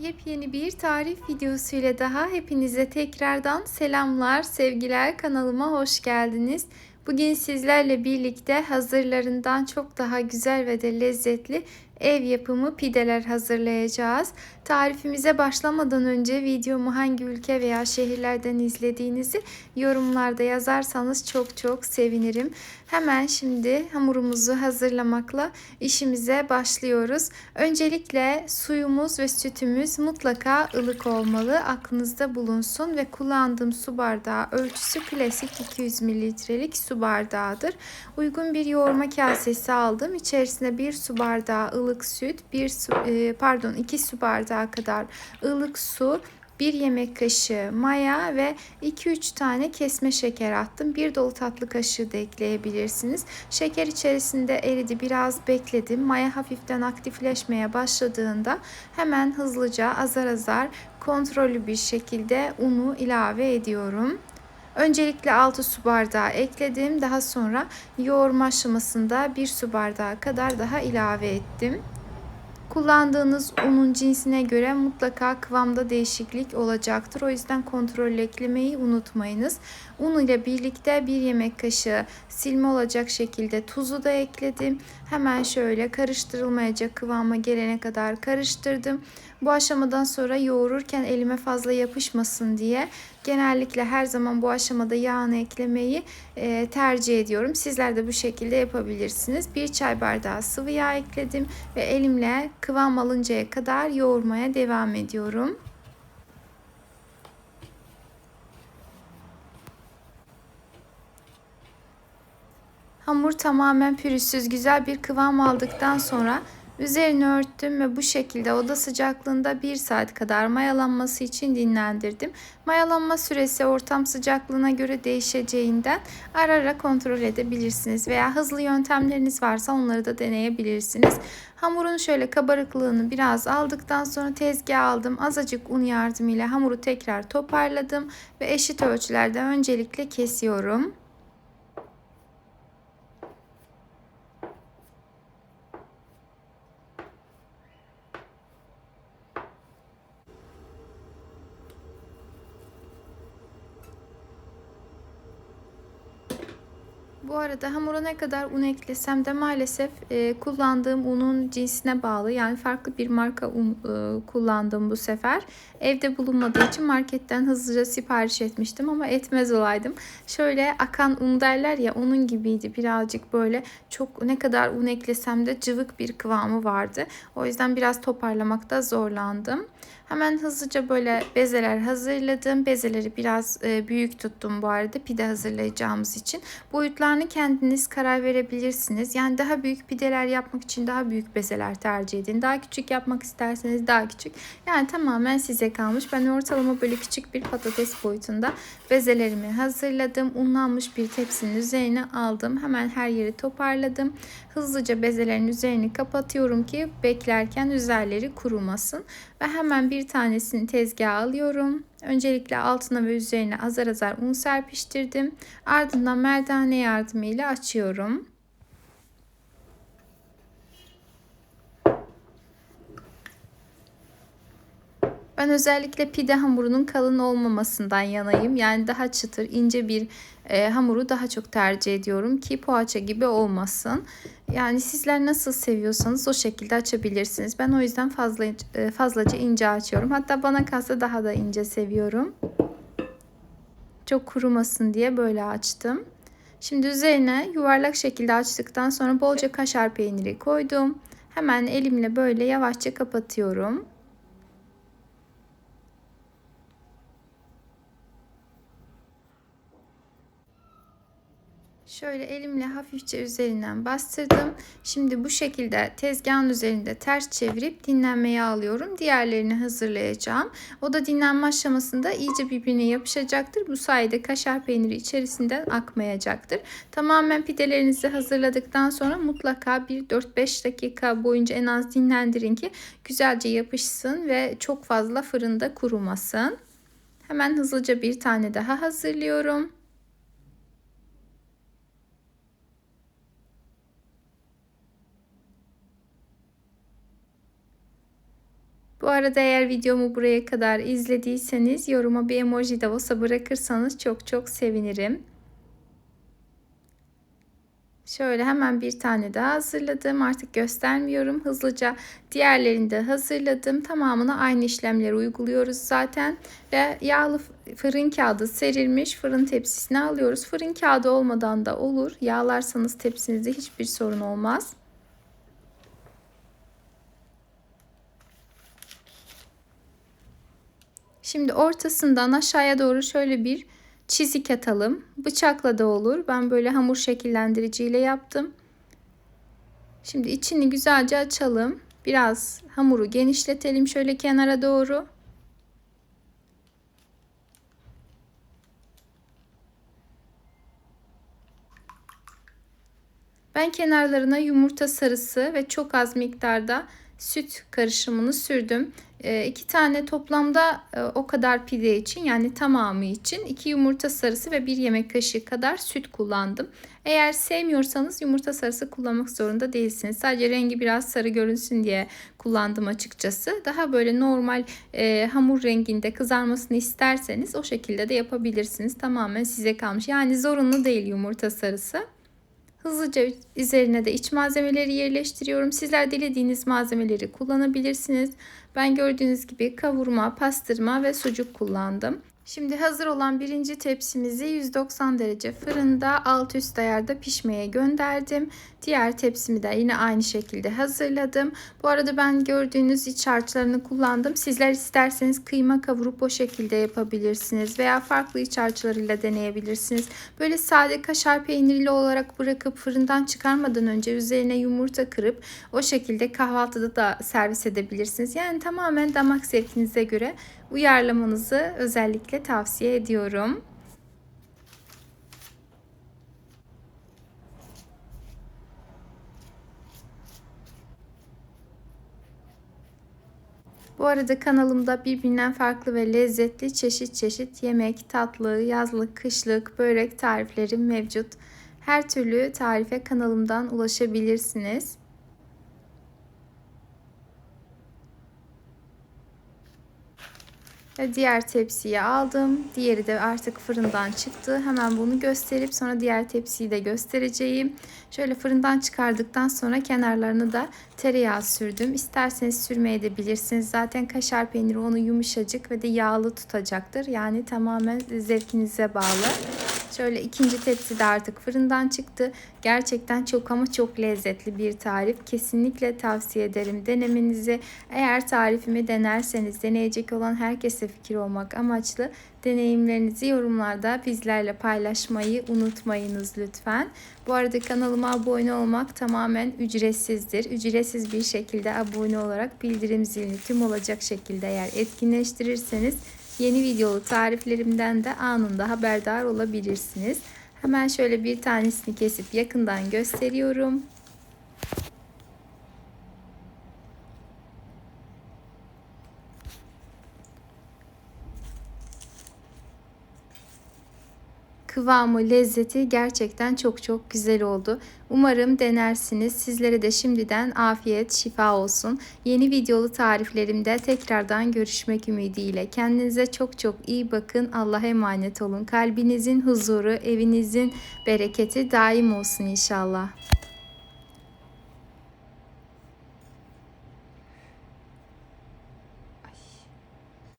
Yepyeni bir tarif videosuyla daha hepinize tekrardan selamlar, sevgiler kanalıma hoş geldiniz. Bugün sizlerle birlikte hazırlarından çok daha güzel ve de lezzetli ev yapımı pideler hazırlayacağız. Tarifimize başlamadan önce videomu hangi ülke veya şehirlerden izlediğinizi yorumlarda yazarsanız çok çok sevinirim. Hemen şimdi hamurumuzu hazırlamakla işimize başlıyoruz. Öncelikle suyumuz ve sütümüz mutlaka ılık olmalı. Aklınızda bulunsun ve kullandığım su bardağı ölçüsü klasik 200 mililitrelik su bardağıdır. Uygun bir yoğurma kasesi aldım. İçerisine bir su bardağı ılık süt, bir su, e, pardon 2 su bardağı kadar ılık su, 1 yemek kaşığı maya ve 2-3 tane kesme şeker attım. Bir dolu tatlı kaşığı da ekleyebilirsiniz. Şeker içerisinde eridi. Biraz bekledim. Maya hafiften aktifleşmeye başladığında hemen hızlıca azar azar kontrollü bir şekilde unu ilave ediyorum. Öncelikle 6 su bardağı ekledim. Daha sonra yoğurma aşamasında 1 su bardağı kadar daha ilave ettim. Kullandığınız unun cinsine göre mutlaka kıvamda değişiklik olacaktır. O yüzden kontrol eklemeyi unutmayınız. Un ile birlikte bir yemek kaşığı silme olacak şekilde tuzu da ekledim. Hemen şöyle karıştırılmayacak kıvama gelene kadar karıştırdım. Bu aşamadan sonra yoğururken elime fazla yapışmasın diye genellikle her zaman bu aşamada yağını eklemeyi e, tercih ediyorum. Sizler de bu şekilde yapabilirsiniz. Bir çay bardağı sıvı yağ ekledim ve elimle kıvam alıncaya kadar yoğurmaya devam ediyorum. Hamur tamamen pürüzsüz güzel bir kıvam aldıktan sonra Üzerini örttüm ve bu şekilde oda sıcaklığında 1 saat kadar mayalanması için dinlendirdim. Mayalanma süresi ortam sıcaklığına göre değişeceğinden ara ara kontrol edebilirsiniz veya hızlı yöntemleriniz varsa onları da deneyebilirsiniz. Hamurun şöyle kabarıklığını biraz aldıktan sonra tezgaha aldım. Azıcık un yardımıyla hamuru tekrar toparladım ve eşit ölçülerde öncelikle kesiyorum. Bu arada hamura ne kadar un eklesem de maalesef e, kullandığım unun cinsine bağlı. Yani farklı bir marka un e, kullandım bu sefer. Evde bulunmadığı için marketten hızlıca sipariş etmiştim ama etmez olaydım. Şöyle akan un derler ya onun gibiydi. Birazcık böyle çok ne kadar un eklesem de cıvık bir kıvamı vardı. O yüzden biraz toparlamakta zorlandım. Hemen hızlıca böyle bezeler hazırladım. Bezeleri biraz e, büyük tuttum bu arada pide hazırlayacağımız için. Boyutlarını kendiniz karar verebilirsiniz. Yani daha büyük pideler yapmak için daha büyük bezeler tercih edin. Daha küçük yapmak isterseniz daha küçük. Yani tamamen size kalmış. Ben ortalama böyle küçük bir patates boyutunda bezelerimi hazırladım. Unlanmış bir tepsinin üzerine aldım. Hemen her yeri toparladım. Hızlıca bezelerin üzerini kapatıyorum ki beklerken üzerleri kurumasın. Ve hemen bir tanesini tezgaha alıyorum. Öncelikle altına ve üzerine azar azar un serpiştirdim. Ardından merdane yardımıyla açıyorum. Ben özellikle pide hamurunun kalın olmamasından yanayım. Yani daha çıtır, ince bir e, hamuru daha çok tercih ediyorum ki poğaça gibi olmasın. Yani sizler nasıl seviyorsanız o şekilde açabilirsiniz. Ben o yüzden fazla e, fazlaca ince açıyorum. Hatta bana kalsa daha da ince seviyorum. Çok kurumasın diye böyle açtım. Şimdi üzerine yuvarlak şekilde açtıktan sonra bolca kaşar peyniri koydum. Hemen elimle böyle yavaşça kapatıyorum. Şöyle elimle hafifçe üzerinden bastırdım. Şimdi bu şekilde tezgahın üzerinde ters çevirip dinlenmeye alıyorum. Diğerlerini hazırlayacağım. O da dinlenme aşamasında iyice birbirine yapışacaktır. Bu sayede kaşar peyniri içerisinden akmayacaktır. Tamamen pidelerinizi hazırladıktan sonra mutlaka bir 4-5 dakika boyunca en az dinlendirin ki güzelce yapışsın ve çok fazla fırında kurumasın. Hemen hızlıca bir tane daha hazırlıyorum. Arada eğer videomu buraya kadar izlediyseniz yoruma bir emoji de olsa bırakırsanız çok çok sevinirim. Şöyle hemen bir tane daha hazırladım. Artık göstermiyorum. Hızlıca diğerlerini de hazırladım. Tamamına aynı işlemleri uyguluyoruz zaten. Ve yağlı fırın kağıdı serilmiş fırın tepsisine alıyoruz. Fırın kağıdı olmadan da olur. Yağlarsanız tepsinizde hiçbir sorun olmaz. Şimdi ortasından aşağıya doğru şöyle bir çizik atalım. Bıçakla da olur. Ben böyle hamur şekillendiriciyle yaptım. Şimdi içini güzelce açalım. Biraz hamuru genişletelim şöyle kenara doğru. Ben kenarlarına yumurta sarısı ve çok az miktarda süt karışımını sürdüm. E, iki tane toplamda e, o kadar pide için yani tamamı için iki yumurta sarısı ve bir yemek kaşığı kadar süt kullandım. Eğer sevmiyorsanız yumurta sarısı kullanmak zorunda değilsiniz. Sadece rengi biraz sarı görünsün diye kullandım açıkçası. Daha böyle normal e, hamur renginde kızarmasını isterseniz o şekilde de yapabilirsiniz. Tamamen size kalmış. Yani zorunlu değil yumurta sarısı. Hızlıca üzerine de iç malzemeleri yerleştiriyorum. Sizler dilediğiniz malzemeleri kullanabilirsiniz. Ben gördüğünüz gibi kavurma, pastırma ve sucuk kullandım. Şimdi hazır olan birinci tepsimizi 190 derece fırında alt üst ayarda pişmeye gönderdim. Diğer tepsimi de yine aynı şekilde hazırladım. Bu arada ben gördüğünüz iç harçlarını kullandım. Sizler isterseniz kıyma kavurup o şekilde yapabilirsiniz veya farklı iç harçlarıyla deneyebilirsiniz. Böyle sade kaşar peynirli olarak bırakıp fırından çıkarmadan önce üzerine yumurta kırıp o şekilde kahvaltıda da servis edebilirsiniz. Yani tamamen damak zevkinize göre uyarlamanızı özellikle tavsiye ediyorum. Bu arada kanalımda birbirinden farklı ve lezzetli çeşit çeşit yemek, tatlı, yazlık, kışlık, börek tariflerim mevcut. Her türlü tarife kanalımdan ulaşabilirsiniz. Ve diğer tepsiye aldım. Diğeri de artık fırından çıktı. Hemen bunu gösterip sonra diğer tepsiyi de göstereceğim. Şöyle fırından çıkardıktan sonra kenarlarını da tereyağı sürdüm. İsterseniz sürmeye de bilirsiniz. Zaten kaşar peyniri onu yumuşacık ve de yağlı tutacaktır. Yani tamamen zevkinize bağlı. Şöyle ikinci tepsi de artık fırından çıktı. Gerçekten çok ama çok lezzetli bir tarif. Kesinlikle tavsiye ederim denemenizi. Eğer tarifimi denerseniz deneyecek olan herkese fikir olmak amaçlı deneyimlerinizi yorumlarda bizlerle paylaşmayı unutmayınız lütfen. Bu arada kanalıma abone olmak tamamen ücretsizdir. Ücretsiz bir şekilde abone olarak bildirim zilini tüm olacak şekilde eğer etkinleştirirseniz Yeni videolu tariflerimden de anında haberdar olabilirsiniz. Hemen şöyle bir tanesini kesip yakından gösteriyorum. Kıvamı, lezzeti gerçekten çok çok güzel oldu. Umarım denersiniz. Sizlere de şimdiden afiyet, şifa olsun. Yeni videolu tariflerimde tekrardan görüşmek ümidiyle. Kendinize çok çok iyi bakın. Allah'a emanet olun. Kalbinizin huzuru, evinizin bereketi daim olsun inşallah.